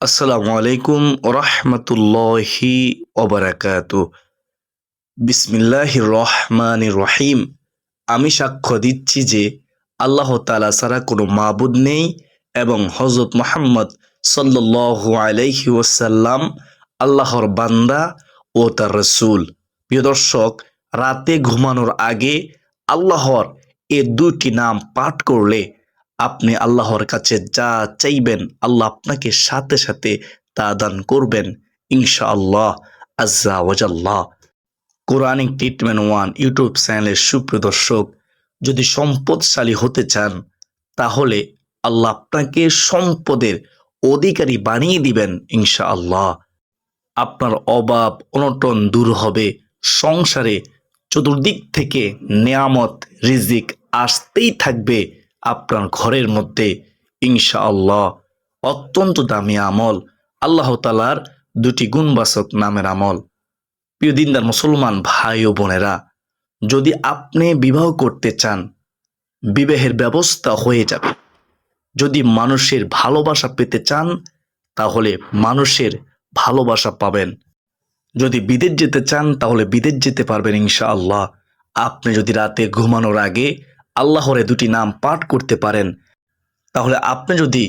আসসালামু আলাইকুম রহমতুল্লাহি ওবরাকাত বিসমিল্লাহ রহমান রহিম আমি সাক্ষ্য দিচ্ছি যে আল্লাহ তালা ছাড়া কোনো মাবুদ নেই এবং হজরত মোহাম্মদ সাল্লাহ আলাইহি ওসাল্লাম আল্লাহর বান্দা ও তার রসুল। প্রিয় দর্শক, রাতে ঘুমানোর আগে আল্লাহর এ দুটি নাম পাঠ করলে আপনি আল্লাহর কাছে যা চাইবেন, আল্লাহ আপনাকে সাথে সাথে তা দান করবেন, ইনশাআল্লাহ আজ্জা ওয়াজাল্লাহ। কোরআনিক ট্রিটমেন্ট ওয়ান ইউটিউব চ্যানেলের সুপ্রদর্শক যদি সম্পদশালী হতে চান, তাহলে আল্লাহ আপনাকে সম্পদের অধিকারী বানিয়ে দিবেন, ইনশাআল্লাহ। আপনার অভাব, অনটন দূর হবে, সংসারে চতুর্দিক থেকে নেয়ামত, রিজিক আসতেই থাকবে। আপনার ঘরের মধ্যে, ইনশাআল্লাহ, অত্যন্ত দামি আমল, আল্লাহ তালার দুটি গুণবাচক নামের আমল। প্রিয় দিনদার মুসলমান ভাই ও বোনেরা, যদি আপনি বিবাহ করতে চান, বিবাহের ব্যবস্থা হয়ে যাবে। যদি মানুষের ভালোবাসা পেতে চান, তাহলে মানুষের ভালোবাসা পাবেন। যদি বিদেশ যেতে চান, তাহলে বিদেশ যেতে পারবেন, ইনশাআল্লাহ। আপনি যদি রাতে ঘুমানোর আগে আল্লাহরে দুটি নাম পাঠ করতে পারেন। তাহলে আপনি যদি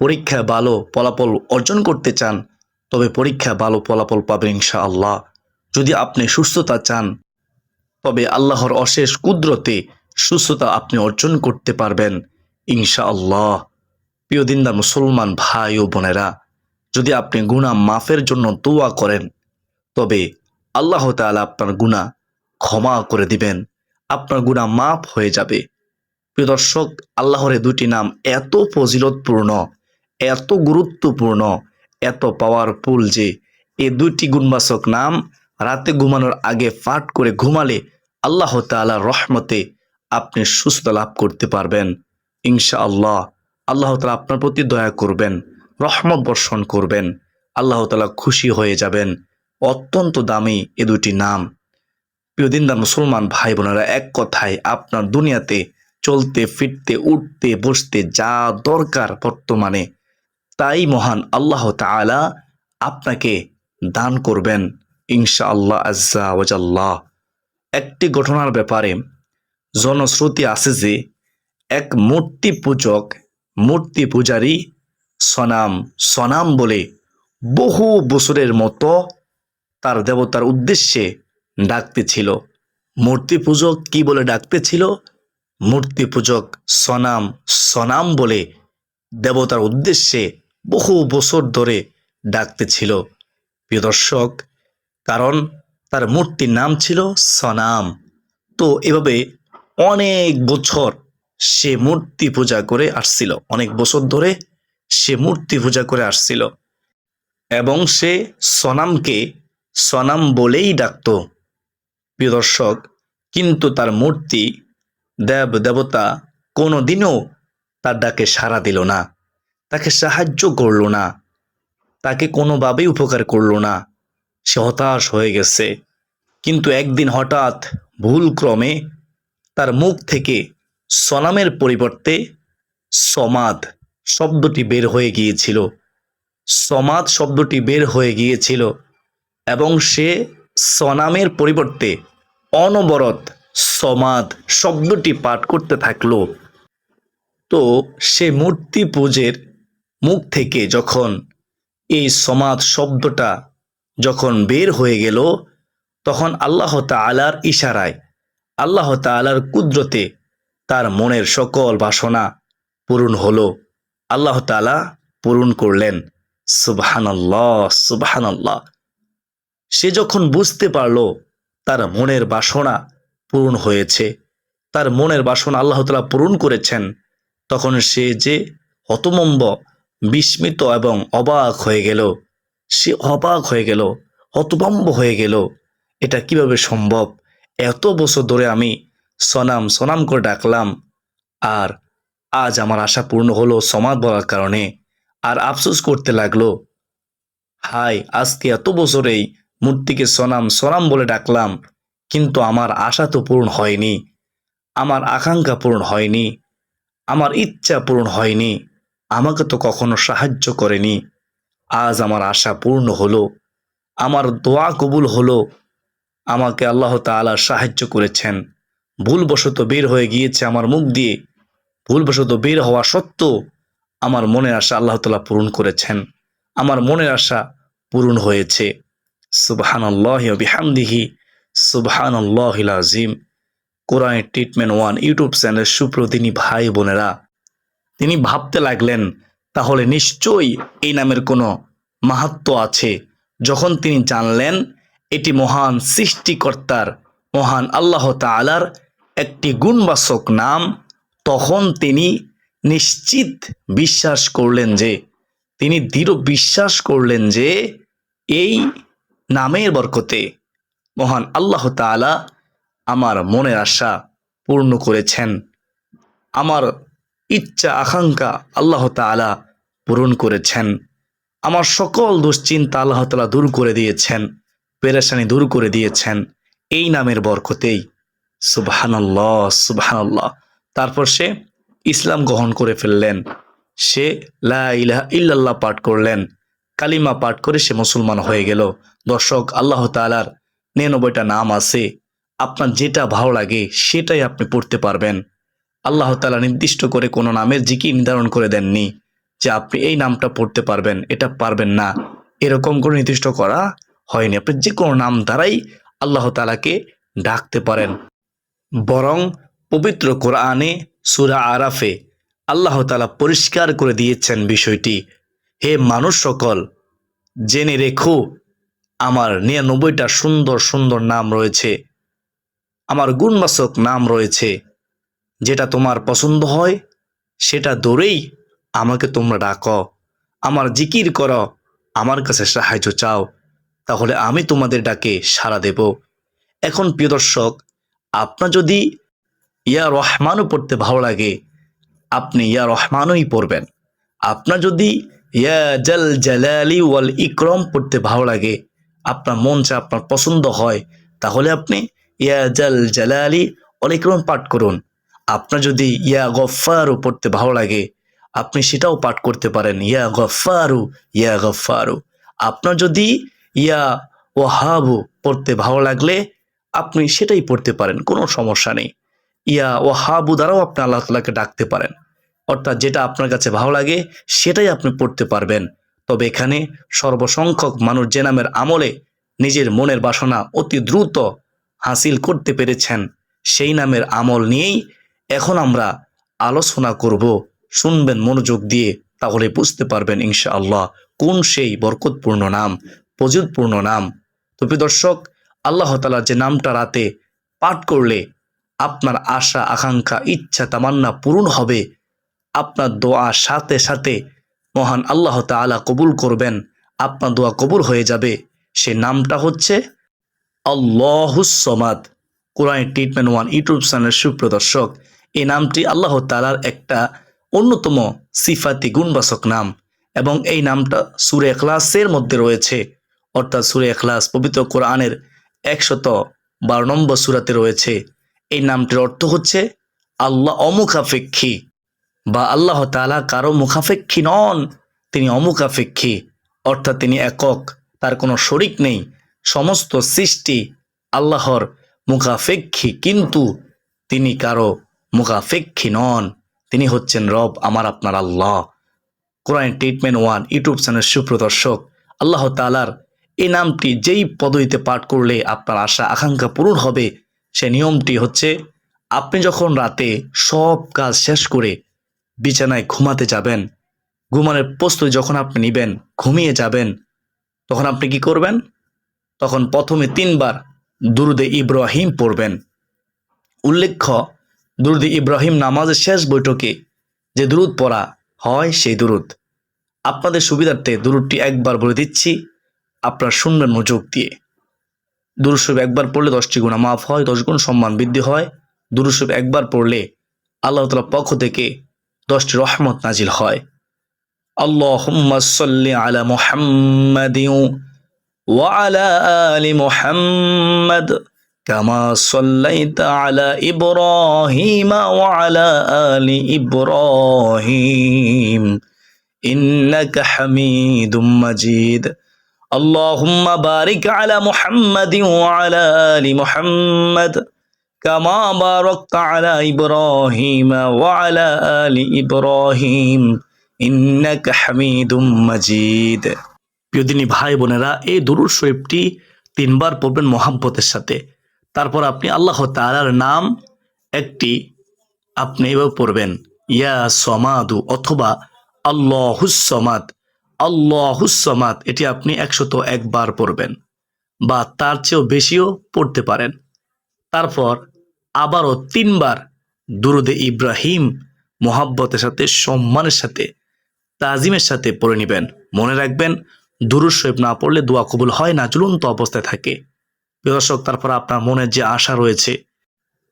পরীক্ষায় ভালো ফলাফল অর্জন করতে চান, তবে পরীক্ষায় ভালো ফলাফল পাবেন ইনশাআল্লাহ। যদি আপনি সুস্থতা চান, তবে আল্লাহর অশেষ কুদরতে সুস্থতা আপনি অর্জন করতে পারবেন ইনশাআল্লাহ। প্রিয় দিনদার মুসলমান ভাই ও বোনেরা, যদি আপনি গুণা মাফের জন্য দোয়া করেন, তবে আল্লাহ তাআলা আপনার গুণা ক্ষমা করে দিবেন। আপনার গুণা মাফ হয়ে যাবে। প্রিয় দর্শক, আল্লাহর দুটি নাম এত ফজিলতপূর্ণ, এত গুরুত্বপূর্ণ, এত পাওয়ারফুল যে এ দুটি গুণবাচক নাম রাতে ঘুমানোর আগে পাঠ করে ঘুমালে আল্লাহ তাআলার রহমতে আপনি সুস্থ লাভ করতে পারবেন। ইনশাআল্লাহ আল্লাহ তালা আপনার প্রতি দয়া করবেন, রহমত বর্ষণ করবেন, আল্লাহ তালা খুশি হয়ে যাবেন। অত্যন্ত দামি এ দুটি নাম। প্রিয় দিনদার মুসলমান ভাই বোনেরা এক কথায় আপনার দুনিয়াতে চলতে, ফিরতে, উঠতে, বসতে যা দরকার বর্তমানে, তাই মহান আল্লাহ তাআলা আপনাকে দান করবেন ইনশা আল্লাহ আজ্জা ওয়াজাল্লাহ। একটি ঘটনার ব্যাপারে জনশ্রুতি আছে যে, এক মূর্তি পূজক, মূর্তি পূজারী সনাম সনাম বলে বহু বছরের মতো তার দেবতার উদ্দেশ্যে ডাকতেছিল। মূর্তি পূজক কি বলে ডাকতেছিল? মূর্তি পূজক সনাম সনাম বলে দেবতার উদ্দেশ্যে বহু বছর ধরে ডাকতেছিল প্রিয় দর্শক, কারণ তার মূর্তির নাম ছিল সনাম। তো এভাবে অনেক বছর সে মূর্তি পূজা করে আসছিল। অনেক বছর ধরে সে মূর্তি পূজা করে আসছিল। এবং সে সনামকে সনাম বলেই ডাকত। প্রিয় দর্শক, কিন্তু তার মূর্তি দেব দেবতা কোনো দিনও তার ডাকে সাড়া দিল না, তাকে সাহায্য করল না, তাকে কোনোভাবেই উপকার করল না। সে হতাশ হয়ে গেছে। কিন্তু একদিন হঠাৎ ভুল ক্রমে তার মুখ থেকে সনামের পরিবর্তে সমাদ শব্দটি বের হয়ে গিয়েছিল। সমাদ শব্দটি বের হয়ে গিয়েছিল এবং সে সনামের পরিবর্তে অনবরত সমাদ শব্দটি পাঠ করতে থাকল। তো সে মূর্তি পূজের মুখ থেকে যখন এই সমাদ শব্দটা যখন বের হয়ে গেল, তখন আল্লাহ তালার ইশারায়, আল্লাহ তালার কুদরতে তার মনের সকল বাসনা পূরণ হলো। আল্লাহ তালা পূরণ করলেন। সুবহানাল্লাহ সুবহানাল্লাহ। সে যখন বুঝতে পারল তার মনের বাসনা পূরণ হয়েছে। তার মনের বাসন আল্লাহ তালা পূরণ করেছেন। তখন সে যে হতমম্ব, বিস্মিত এবং অবাক হয়ে গেল, সে অবাক হয়ে গেল, হতভম্ব হয়ে গেল। এটা কীভাবে সম্ভব? এত বছর ধরে আমি সনাম সনাম করে ডাকলাম, আর আজ আমার আশা পূর্ণ হলো সমাজ বলার কারণে, আর আফসোস করতে লাগল। হাই আজকে এত বছরেই মূর্তিকে সনাম সনাম বলে ডাকলাম কিন্তু আমার আশা তো পূরণ হয়নি। আমার আকাঙ্ক্ষা পূরণ হয়নি। আমার ইচ্ছা পূরণ হয়নি। আমাকে তো কখনো সাহায্য করেনি। আজ আমার আশা পূর্ণ হলো। আমার দোয়া কবুল হলো। আমাকে আল্লাহ তাআলা সাহায্য করেছেন। ভুলবশত বের হয়ে গিয়েছে আমার মুখ দিয়ে। ভুলবশত বের হওয়া সত্ত্বেও আমার মনের আশা আল্লাহ তাআলা পূরণ করেছেন। আমার মনের আশা পূরণ হয়েছে। সুবহানাল্লাহ বিহামদিহি। সুবহানাল্লাহ আজিম কোরআন ট্রিটমেন্ট ওয়ান ইউটিউব চ্যানেলের সুপ্রদিনী ভাই বোনেরা, তিনি ভাবতে লাগলেন, তাহলে নিশ্চয়ই এই নামের কোনো মাহাত্ম আছে। যখন তিনি জানলেন, এটি মহান সৃষ্টিকর্তার, মহান আল্লাহ তাআলার একটি গুণবাচক নাম, তখন তিনি নিশ্চিত বিশ্বাস করলেন যে, তিনি দৃঢ় বিশ্বাস করলেন যে, এই নামের বরকতে মহান আল্লাহ তাআলা আমার মনের আশা পূর্ণ করেছেন। আমার ইচ্ছা, আকাঙ্ক্ষা আল্লাহ তাআলা পূরণ করেছেন। আমার সকল দুশ্চিন্তা আল্লাহ তালা দূর করে দিয়েছেন, পেরেশানি দূর করে দিয়েছেন এই নামের বরকতেই। সুবহানাল্লাহ সুবহানাল্লাহ। তারপর সে ইসলাম গ্রহণ করে ফেললেন। সে লা ইলাহা ইল্লাল্লাহ পাঠ করলেন। কালিমা পাঠ করে সে মুসলমান হয়ে গেল। দর্শক, আল্লাহ তাআলার নিরানব্বইটা নাম আছে। আপনার যেটা ভালো লাগে, সেটাই আপনি পড়তে পারবেন। আল্লাহ তালা নির্দিষ্ট করে কোনো নামের জিকি নির্ধারণ করে দেননি যে আপনি এই নামটা পড়তে পারবেন, এটা পারবেন না। এরকম করে নির্দিষ্ট করা হয়নি। আপনি যে কোনো নাম দ্বারাই আল্লাহ তালাকে ডাকতে পারেন। বরং পবিত্র কোরআনে সুরা আরাফে আল্লাহ তালা পরিষ্কার করে দিয়েছেন বিষয়টি। হে মানুষ সকল, জেনে রেখো আমার নিরানব্বইটা সুন্দর সুন্দর নাম রয়েছে। আমার গুণবাচক নাম রয়েছে। যেটা তোমার পছন্দ হয়, সেটা ধরেই আমাকে তোমরা ডাকো। আমার জিকির করো, আমার কাছে সাহায্য চাও। তাহলে আমি তোমাদের ডাকে সাড়া দেব। এখন প্রিয় দর্শক, আপনার যদি ইয়া রহমানও পড়তে ভালো লাগে, আপনি ইয়া রহমানই পড়বেন। আপনার যদি ইয়া জাল জালালি ওয়াল ইকরম পড়তে ভালো লাগে আপনার মন চা আপনার পছন্দ হয়, তাহলে আপনি ইয়া জাল জালালি ইকরম পাঠ করুন। আপনার যদি ইয়া গফারু পড়তে ভালো লাগে, আপনি সেটাও পাঠ করতে পারেন। ইয়া গফারু ইয়া গফারু আপনার যদি ইয়া ওয়াহাবু পড়তে ভালো লাগলে, আপনি সেটাই পড়তে পারেন, কোনো সমস্যা নেই। ইয়া ওয়াহাবু দ্বারাও আপনি আল্লাহ তালাকে ডাকতে পারেন। অর্থাৎ যেটা আপনার কাছে ভালো লাগে, সেটাই আপনি পড়তে পারবেন। তবে এখানে সর্বসংখ্যক মানুষ যে নামের আমলে নিজের মনের বাসনা অতি দ্রুত হাসিল করতে পেরেছেন, সেই নামের আমল নিয়েই এখন আমরা আলোচনা করব। শুনবেন মনোযোগ দিয়ে, তাহলে বুঝতে পারবেন ইনশাআল্লাহ কোন সেই বরকতপূর্ণ নাম প্রযুৎপূর্ণ নাম। তো দর্শক, আল্লাহ যে নামটা রাতে পাঠ করলে আপনার আশা, আকাঙ্ক্ষা, ইচ্ছা, তামান্না পূরণ হবে। আপনার দোয়া সাথে সাথে মহান আল্লাহ তাআলা কবুল করবেন, আপনার দোয়া কবুল হয়ে যাবে। সে নামটা হচ্ছে আল্লাহুসমাদ কোরআন ট্রিটমেন্ট ওয়ান ইউটিউব চ্যানেলের সুপ্রদর্শক। এই নামটি আল্লাহ তাআলার একটা অন্যতম সিফাতি গুণবাচক নাম এবং এই নামটা সুরে এখলাসের মধ্যে রয়েছে। অর্থাৎ সুরে এখলাস পবিত্র কোরআনের একশত বারো নম্বর সুরাতে রয়েছে। এই নামটির অর্থ হচ্ছে আল্লাহ অমুখাপেক্ষী। বা আল্লাহ তাআলা কারও মুখাপেক্ষী নন, তিনি অমুখাপেক্ষী, অর্থাৎ তিনি একক, তার কোনো শরিক নেই। সমস্ত সৃষ্টি আল্লাহর মুখাপেক্ষী, কিন্তু তিনি কারও মুখাপেক্ষী নন। তিনি হচ্ছেন রব, আমার, আপনার Allah. Quran treatment one, YouTube channel সুপ্রদর্শক, আল্লাহ তালার এই নামটি যেই পদ্ধতিতে পাঠ করলে আপনার আশা, আকাঙ্ক্ষা পূরণ হবে, সে নিয়মটি হচ্ছে, আপনি যখন রাতে সব কাজ শেষ করে বিছানায় ঘুমাতে যাবেন। ঘুমানোর প্রস্তুতি যখন আপনি নেবেন, ঘুমিয়ে যাবেন, তখন আপনি কি করবেন? তখন প্রথমে তিনবার দুরুদে ইব্রাহিম পড়বেন। উল্লেখ্য, দুরুদে ইব্রাহিম নামাজের শেষ বৈঠকে যে দুরুদ পড়া হয় সেই দুরুদ। আপনাদের সুবিধার্থে দুরুদটি একবার বলে দিচ্ছি, আপনারা শুনবেন মনোযোগ দিয়ে। দুরুসব একবার পড়লে দশটি গুণা মাফ হয়, দশ গুণ সম্মান বৃদ্ধি হয়। দুরুসব একবার পড়লে আল্লাহ তালার পক্ষ থেকে দশটি রহমত নাজিল হয় আল্লাহুম্মা সাল্লি আলা মুহাম্মাদিন ওয়া আলা আলি মুহাম্মাদ কামা সাল্লাইতা আলা ইব্রাহিম ওয়া আলা আলি ইব্রাহিম إنك حميد مجيد اللهم بارك على محمد وعلى آل محمد কামা বারাকতা আলা ইব্রাহিম ওয়া আলা আলি ইব্রাহিম, ইন্নাকা হামিদুম মাজিদ। ভাই বোনেরা, এই দুরুদ শরীফটি তিনবার পড়বেন মোহাম্মতের সাথে। তারপর আপনি আল্লাহ তালার নাম একটি আপনি এবার পড়বেন, ইয়া সমাদু অথবা আল্লাহুসমাদ আল্লাহুসমাদ এটি আপনি একশত একবার পড়বেন বা তার চেয়েও বেশিও পড়তে পারেন। তারপর আবারও তিনবার দুরুদে ইব্রাহিম মোহাব্বতের সাথে, সম্মানের সাথে, তাজিমের সাথে পড়ে নেবেন। মনে রাখবেন, দুরুদ শরীফ না পড়লে দোয়া কবুল হয় না ঝুলন্ত অবস্থায় থাকে। দর্শক, তারপর আপনার মনের যে আশা রয়েছে,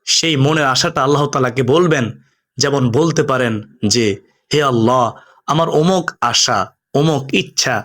সেই মনের আশাটা আল্লাহ তালাকে বলবেন। যেমন বলতে পারেন যে, হে আল্লাহ, আমার অমুক আশা, অমুক ইচ্ছা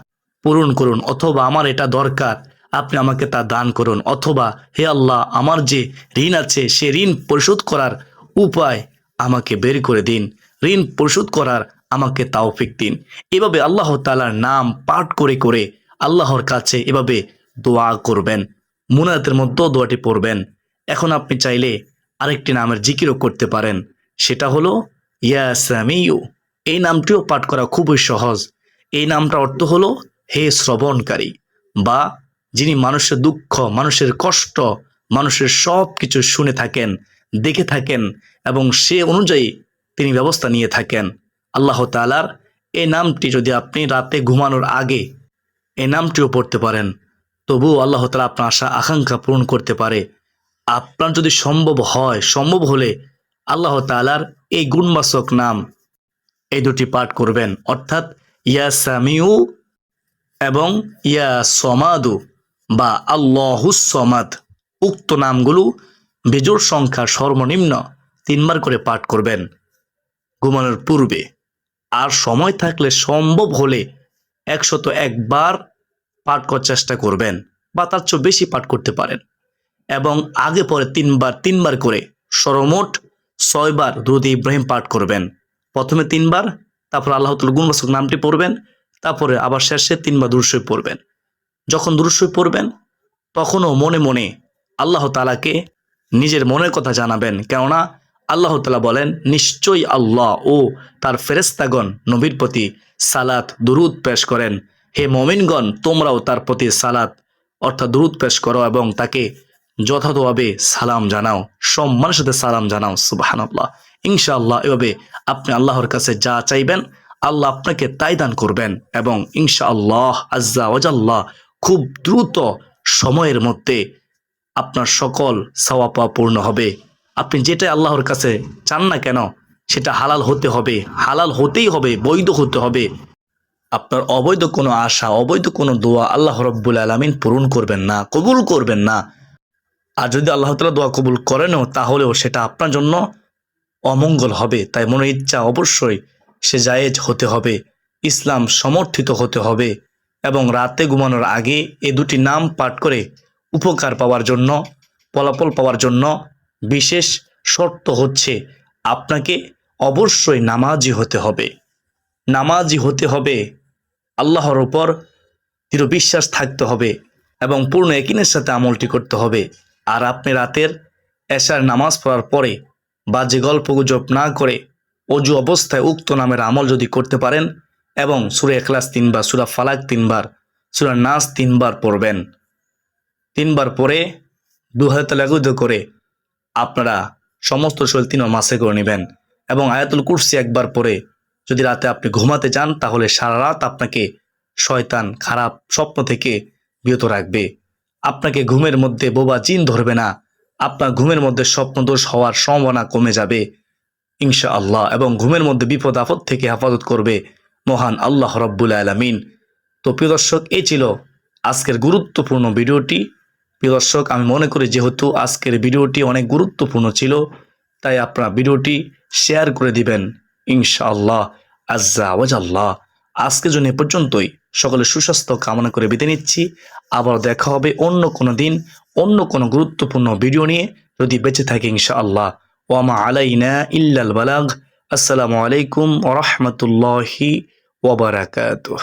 পূরণ করুন, অথবা আমার এটা দরকার আপনি আমাকে তা দান করুন। অথবা, হে আল্লাহ, আমার যে ঋণ আছে, সে ঋণ পরিশোধ করার উপায় আমাকে বের করে দিন। ঋণ পরিশোধ করার আমাকে তাওফিক দিন। এভাবে আল্লাহ তালার নাম পাঠ করে করে আল্লাহর কাছে এভাবে দোয়া করবেন। মুনাতের মধ্যেও দোয়াটি পড়বেন। এখন আপনি চাইলে আরেকটি নামের জিকিরও করতে পারেন। সেটা হলো ইয়াসামিউ এই নামটিও পাঠ করা খুবই সহজ। এই নামটা অর্থ হলো, হে শ্রবণকারী বা যিনি মানুষের দুঃখ, মানুষের কষ্ট, মানুষের সব কিছু শুনে থাকেন, দেখে থাকেন এবং সে অনুযায়ী তিনি ব্যবস্থা নিয়ে থাকেন। আল্লাহ তালার এই নামটি যদি আপনি রাতে ঘুমানোর আগে এই নামটিও পড়তে পারেন, তবুও আল্লাহ তালা আপনার আশা, আকাঙ্ক্ষা পূরণ করতে পারে। আপনার যদি সম্ভব হয়, সম্ভব হলে আল্লাহ তালার এই গুণবাচক নাম এই দুটি পাঠ করবেন। অর্থাৎ ইয়া সামিউ এবং ইয়া সমাদু। বা আল্লাহুস সমাদ উক্ত নামগুলো বেজোর সংখ্যা সর্বনিম্ন তিনবার করে পাঠ করবেন। ঘুমানোর পূর্বে। আর সময় থাকলে সম্ভব হলে একশত একবার পাঠ করার চেষ্টা করবেন বা তার চেয়ে বেশি পাঠ করতে পারেন। এবং আগে পরে তিনবার তিনবার করে সরমোট ছয়বার দুরুদ ইব্রাহিম পাঠ করবেন। প্রথমে তিনবার, তারপর আল্লাহ তাল গুণবাসক নামটি পড়বেন, তারপরে আবার শেষে তিনবার দুরুসই পড়বেন। যখন দুরুসই পড়বেন, তখনও মনে মনে আল্লাহ তালাকে নিজের মনের কথা জানাবেন। কেননা আল্লাহ তালা বলেন, নিশ্চয়ই আল্লাহ ও তার ফেরেস্তাগণ নবীর প্রতি সালাত, দুরুদ পেশ করেন। হে মমিনগণ, তোমরাও তার প্রতি সালাত, অর্থাৎ দুরুদ পেশ করো এবং তাকে যথাযথভাবে সালাম জানাও, সম্মানের সাথে সালাম জানাও। সুবাহান আল্লাহ ইনশাআল্লাহ, এভাবে আপনি আল্লাহর কাছে যা চাইবেন, আল্লাহ আপনাকে তাই দান করবেন এবং ইনশাআল্লাহ আজ্জা ওজাল্লাহ খুব দ্রুত সময়ের মধ্যে আপনার সকল সাওয়াপা পূর্ণ হবে। আপনি যেটা আল্লাহর কাছে চান না কেন, সেটা হালাল হতে হবে। হালাল হতেই হবে, বৈধ হতে হবে। আপনার অবৈধ কোনো আশা, অবৈধ কোনো দোয়া আল্লাহ রব্বুল আলমিন পূরণ করবেন না, কবুল করবেন না। আর যদি আল্লাহ তালা দোয়া কবুল করেনও, তাহলেও সেটা আপনার জন্য অমঙ্গল হবে। তাই মনের ইচ্ছা অবশ্যই সে জায়েজ হতে হবে। ইসলাম সমর্থিত হতে হবে। এবং রাতে ঘুমানোর আগে এ দুটি নাম পাঠ করে উপকার পাওয়ার জন্য, ফলাফল পাওয়ার জন্য বিশেষ শর্ত হচ্ছে আপনাকে অবশ্যই নামাজি হতে হবে। নামাজি হতে হবে, আল্লাহর ওপর দৃঢ় বিশ্বাস থাকতে হবে এবং পূর্ণ একিনের সাথে আমলটি করতে হবে। আর আপনি রাতের এশার নামাজ পড়ার পরে বা যে গল্প গুজব না করে অজু অবস্থায় উক্ত নামের আমল যদি করতে পারেন এবং সুরে এখলাস তিনবার, সুরা ফালাক তিনবার, সুরা নাস তিনবার পড়বেন। তিনবার পরে দু হাজার করে আপনারা সমস্ত শরীর তিন মাসে করে নেবেন এবং আয়াতুল কুরসি একবার পরে যদি রাতে আপনি ঘুমাতে যান তাহলে সারা রাত আপনাকে শয়তান খারাপ স্বপ্ন থেকে বিরত রাখবে। আপনাকে ঘুমের মধ্যে বোবা জিন ধরবে না। আপনার ঘুমের মধ্যে স্বপ্নদোষ হওয়ার সম্ভাবনা কমে যাবে ইনশা আল্লাহ এবং ঘুমের মধ্যে বিপদ আপদ থেকে হেফাজত করবে। মহান আল্লাহ রব্বুল আলমিন। তো প্রিয় দর্শক, এই ছিল আজকের গুরুত্বপূর্ণ ভিডিওটি। প্রিয় দর্শক, আমি মনে করি যেহেতু আজকের ভিডিওটি অনেক গুরুত্বপূর্ণ ছিল, তাই আপনার ভিডিওটি শেয়ার করে দিবেন, ইনশাআল্লাহ, আজ্জা ওয়াজাল্লাহ। আজকের জন্য এ পর্যন্তই। সকলে সুস্বাস্থ্য কামনা করে বিদায় নিচ্ছি। আবার দেখা হবে অন্য কোনো দিন, অন্য কোনো গুরুত্বপূর্ণ ভিডিও নিয়ে। যদি বেঁচে থাকে, ইনশাআল্লাহ। ওয়ামা আলাইনা ইল্লাল বালাগ। আসসালামু আলাইকুম ওরহমতুল্লাহি وبركاته